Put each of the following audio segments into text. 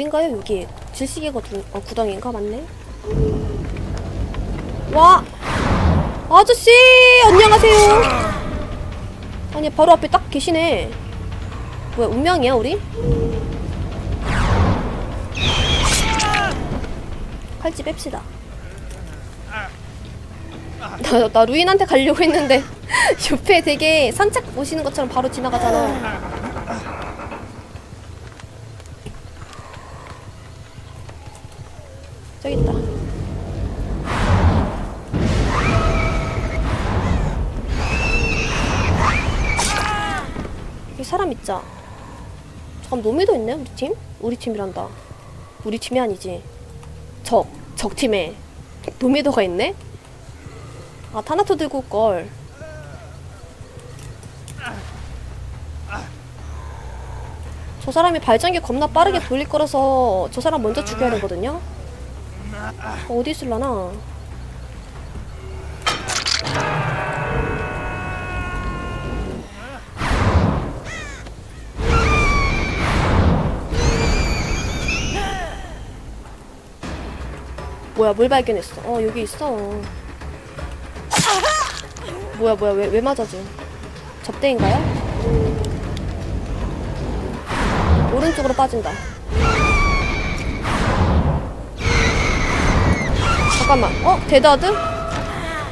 어딘가요? 여기 질식이가 두, 어, 구덩인가? 맞네. 와! 아저씨! 안녕하세요! 아니 바로 앞에 딱 계시네. 뭐야 운명이야 우리? 칼집 뺍시다. 나, 나 루인한테 가려고 했는데 옆에 되게 산책 오시는 것처럼 바로 지나가잖아 있자 잠깐 노미도 있네 우리 팀? 우리 팀이란다 우리 팀이 아니지 적, 적 팀에 노미도가 있네? 아 타나토 들고 올걸 저 사람이 발전기 겁나 빠르게 돌릴 거라서 저 사람 먼저 죽여야 되거든요? 어, 어디 있을라나? 뭐야 뭘 발견했어 어 여기 있어 뭐야 뭐야 왜, 왜 맞아줘 접대인가요? 오른쪽으로 빠진다 잠깐만 어? 데드하드?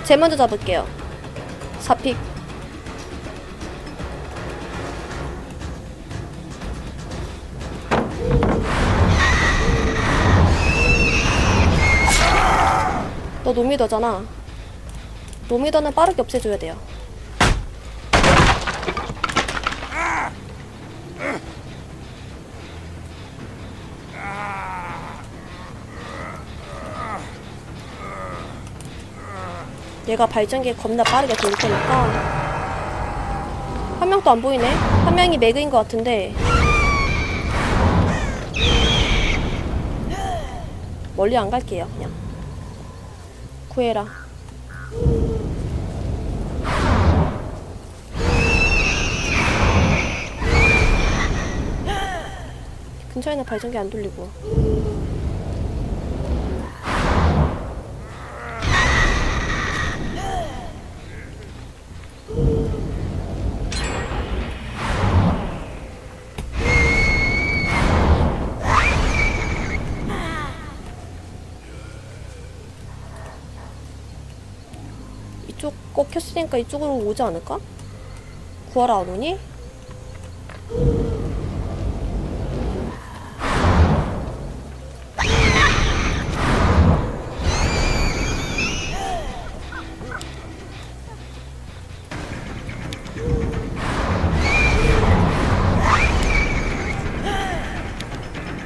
제 먼저 잡을게요 사픽 너 노미더잖아. 노미더는 빠르게 없애줘야 돼요. 얘가 발전기 겁나 빠르게 돌 테니까. 한 명도 안 보이네. 한 명이 매그인 것 같은데. 멀리 안 갈게요 그냥 구해라. 근처에는 발전기 안 돌리고 이쪽 꼭 켰으니까 이쪽으로 오지 않을까? 구하러 안 오니?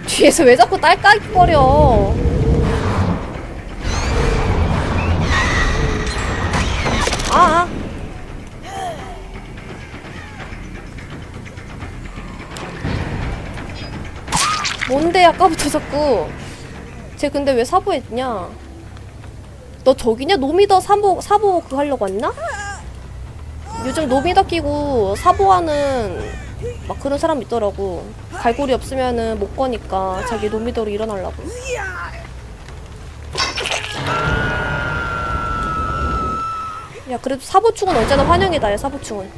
뒤에서 왜 자꾸 딸깍거려? 뭔데 아까부터 자꾸 쟤 근데 왜 사보했냐? 너 저기냐? 노미더 사보 사보 그거 하려고 왔나? 요즘 노미더 끼고 사보하는 막 그런 사람 있더라고. 갈고리 없으면은 못 거니까 자기 노미더로 일어나려고. 야 그래도 사보충은 언제나 환영이다 야 사보충은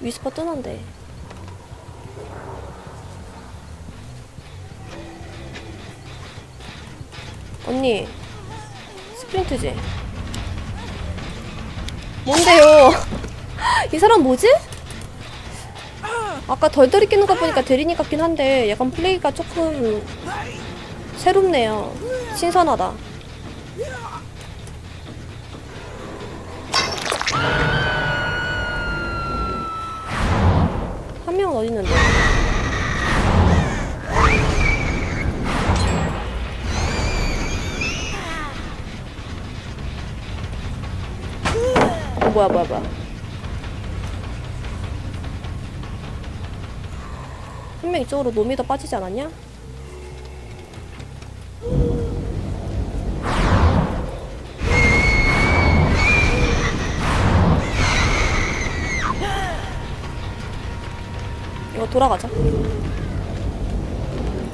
위스퍼 뜨는데 언니 스프린트지? 뭔데요? 이 사람 뭐지? 아까 덜덜이 끼는 거 보니까 대리니 같긴 한데 약간 플레이가 조금 새롭네요. 신선하다. 명은 어디 있는데? 어, 뭐야 뭐야 뭐야 한 명 이쪽으로 놈이 더 빠지지 않았냐? 돌아가자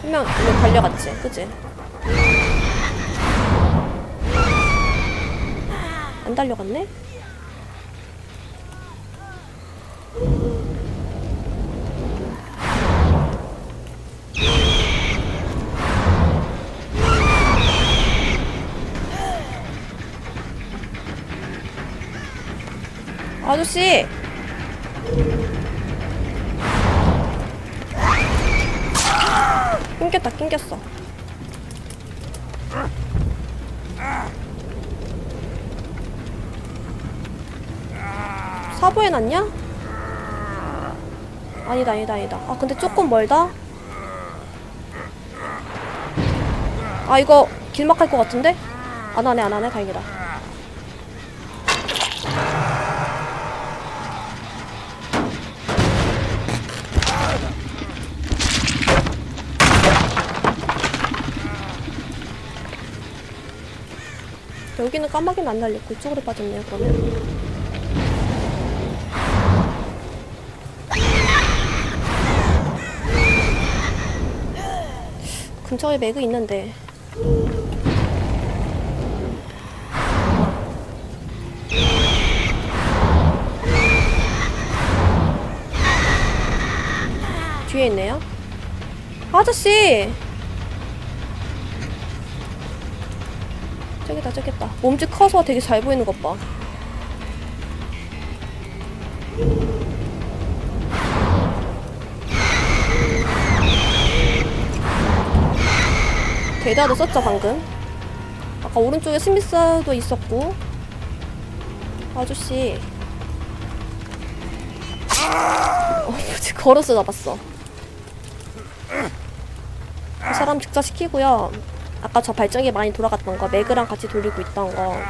한명 이거 달려갔지 그치? 안 달려갔네? 아저씨! 낑겼다 낑겼어 사보해 놨냐? 아니다 아니다 아니다 아 근데 조금 멀다 아 이거 길막할 것 같은데? 안 하네 안 하네 다행이다 여기는 까마귀는 안 날렸고 이쪽으로 빠졌네요 그러면. 근처에 매그 있는데. 뒤에 있네요. 아저씨 저기다 저기다. 몸집 커서 되게 잘 보이는 것봐. 대다도 썼죠 방금? 아까 오른쪽에 스미스도 있었고. 아저씨. 어 뭐지? 걸어서 잡았어. 이 사람 직사시키고요 아까 저 발전기 많이 돌아갔던 거 매그랑 같이 돌리고 있던 거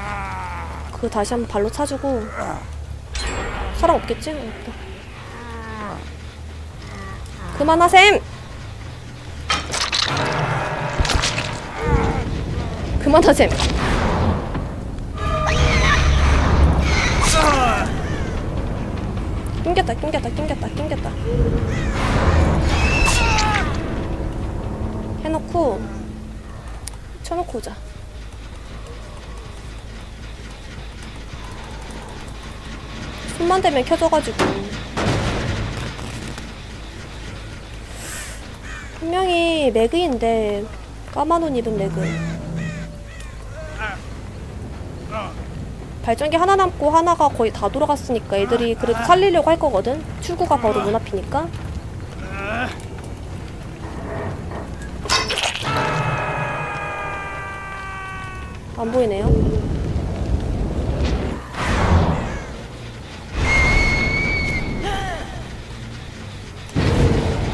그거 다시 한번 발로 차주고 사람 없겠지? 어, 없다. 그만하셈! 그만하셈. 낑겼다, 낑겼다, 낑겼다, 낑겼다. 해놓고 쳐놓고 오자. 손만 대면 켜져가지고 분명히 매그인데 까만 옷 입은 매그. 발전기 하나 남고 하나가 거의 다 돌아갔으니까 애들이 그래도 살리려고 할 거거든. 출구가 바로 문 앞이니까. 안 보이네요.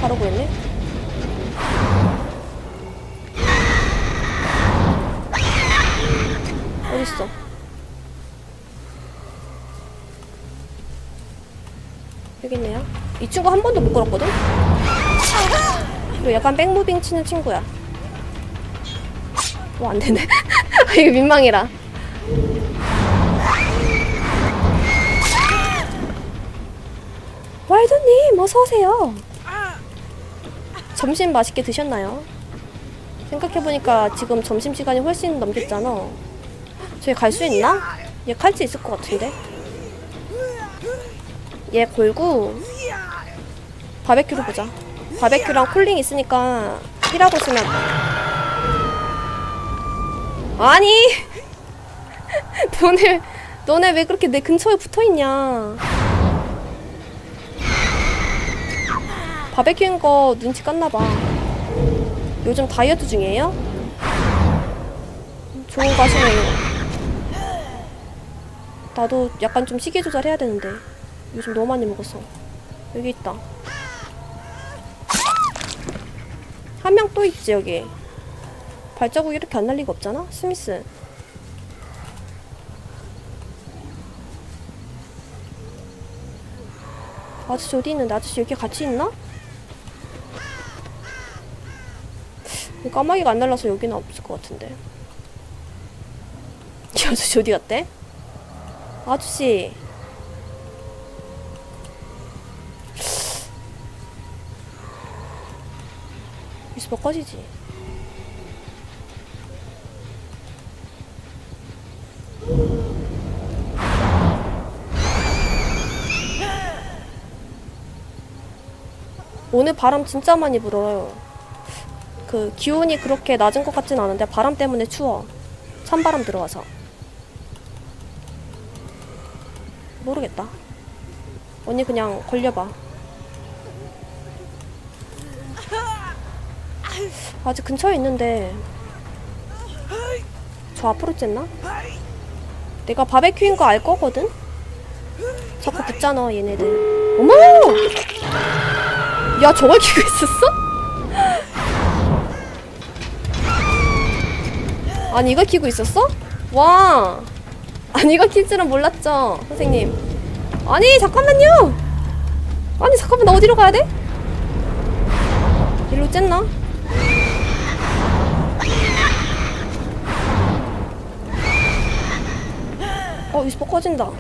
바로 보였네. 어딨어? 여기 있네요. 이 친구 한 번도 못 걸었거든? 그리고 약간 백무빙 치는 친구야. 어, 안 되네. 이거 민망해라. 왈도님, 어서 오세요. 점심 맛있게 드셨나요? 생각해보니까 지금 점심시간이 훨씬 넘겼잖아. 저기 갈 수 있나? 얘 칼집 있을 것 같은데? 얘 걸고 바베큐로 보자. 바베큐랑 쿨링 있으니까 피라고 쓰면 아니 너네 너네 왜 그렇게 내 근처에 붙어 있냐? 바베큐인 거 눈치 깠나 봐. 요즘 다이어트 중이에요? 좋은 거 하시네요. 나도 약간 좀 시계 조절해야 되는데 요즘 너무 많이 먹었어. 여기 있다. 한 명 또 있지 여기. 발자국 이렇게 안 날 리가 없잖아. 스미스. 아저씨 어디 있는데? 아저씨 여기 같이 있나? 이 까마귀가 안 날라서 여기는 없을 것 같은데. 이 아저씨 어디 갔대? 아저씨. 여기서 뭐 꺼지지? 오늘 바람 진짜 많이 불어요. 그 기온이 그렇게 낮은 것 같진 않은데 바람 때문에 추워. 찬바람 들어와서. 모르겠다. 언니 그냥 걸려봐. 아직 근처에 있는데 저 앞으로 쨌나? 내가 바베큐인 거 알 거거든? 자꾸 붙잖아 얘네들 어머! 야 저걸 키고 있었어? 아니 이거 키고 있었어? 와 아니 이거 킬 줄은 몰랐죠 선생님 아니 잠깐만요 아니 잠깐만 나 어디로 가야 돼? 일로 쨌나? 어 위스퍼 꺼진다.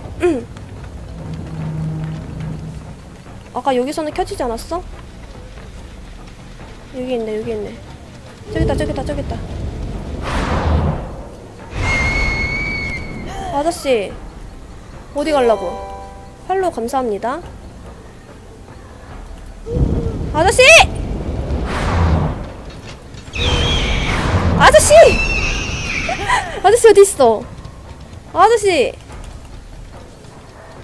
아까 여기서는 켜지지 않았어? 여기 있네 여기 있네. 저기 있다 저기 있다 저기 있다. 아저씨 어디 갈라고? 팔로 감사합니다. 아저씨! 아저씨! 아저씨 어디 있어? 아저씨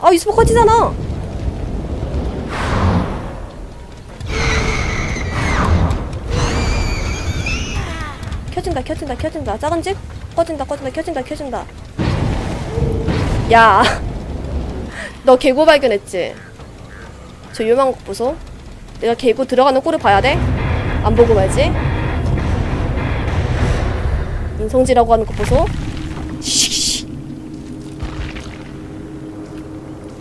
아 유스퍼 꺼지잖아 켜진다 켜진다 켜진다. 작은 집? 꺼진다 꺼진다 켜진다 켜진다. 야. 너 개구 발견했지? 저 요망 거 보소. 내가 개구 들어가는 꼴을 봐야 돼? 안 보고 말지? 인성질하고 하는 거 보소